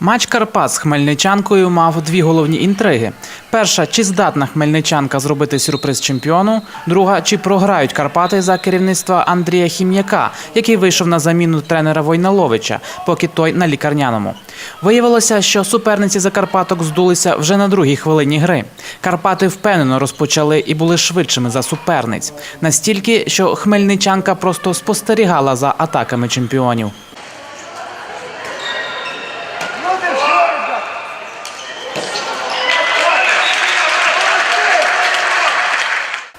Матч Карпат з хмельничанкою мав дві головні інтриги: перша, чи здатна хмельничанка зробити сюрприз чемпіону. Друга, чи програють Карпати за керівництва Андрія Хім'яка, який вийшов на заміну тренера Войналовича, поки той на лікарняному. Виявилося, що суперниці Закарпаток здулися вже на другій хвилині гри. Карпати впевнено розпочали і були швидшими за суперниць, настільки, що хмельничанка просто спостерігала за атаками чемпіонів.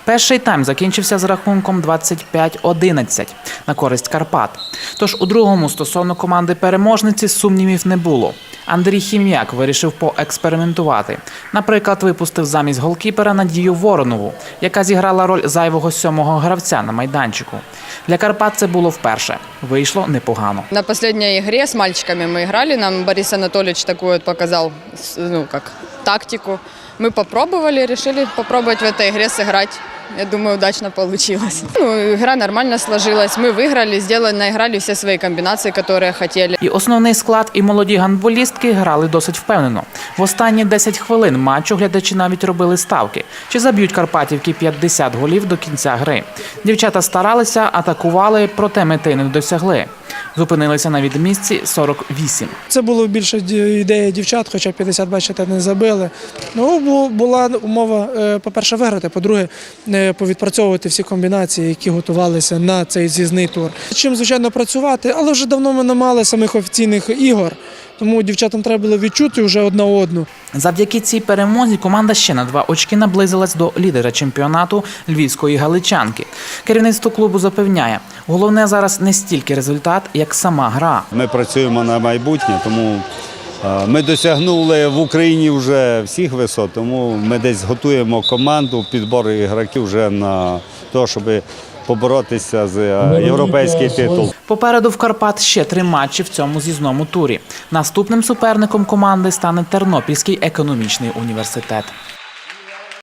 Перший тайм закінчився з рахунком 25-11 на користь Карпат. Тож у другому стосовно команди переможниці сумнівів не було. Андрій Хім'як вирішив поекспериментувати. Наприклад, випустив замість голкіпера Надію Воронову, яка зіграла роль зайвого сьомого гравця на майданчику. Для Карпат це було вперше. Вийшло непогано. На последней игре с мальчиками мы играли, нам Борис Анатольевич такую вот показал, с- ну, как тактику. Мы попробовали, решили попробовать в этой игре сыграть. Я думаю, удачно получилось. Ну, игра нормально сложилась. Мы выиграли, сделали, наиграли все свои комбинации, которые хотели. І основний склад і молоді гандболістки грали досить впевнено. В останні 10 хвилин матчу глядачі навіть робили ставки, чи заб'ють Карпатівки 50 голів до кінця гри. Дівчата старалися, атакували, проте мети не досягли. Зупинилися на відмістці 48. Це було більше ідея дівчат, хоча 50, бачите, не забили. Ну, була умова, е, по-перше, виграти, по-друге, е, повідпрацьовувати всі комбінації, які готувалися на цей з'їзний тур. Чим, звичайно, працювати, але вже давно ми не мали самих офіційних ігор, тому дівчатам треба було відчути вже одна одну. Завдяки цій перемозі команда ще на два очки наблизилась до лідера чемпіонату львівської галичанки. Керівництво клубу запевняє, головне зараз не стільки результат, як сама гра. Ми працюємо на майбутнє, тому е, ми досягнули в Україні вже всіх висот, тому ми десь готуємо команду, підбор ігроків вже на те, щоб поборотися з е, європейський титул. Попереду в Карпат ще три матчі в цьому з'їзному турі. Наступним суперником команди стане Тернопільський економічний університет.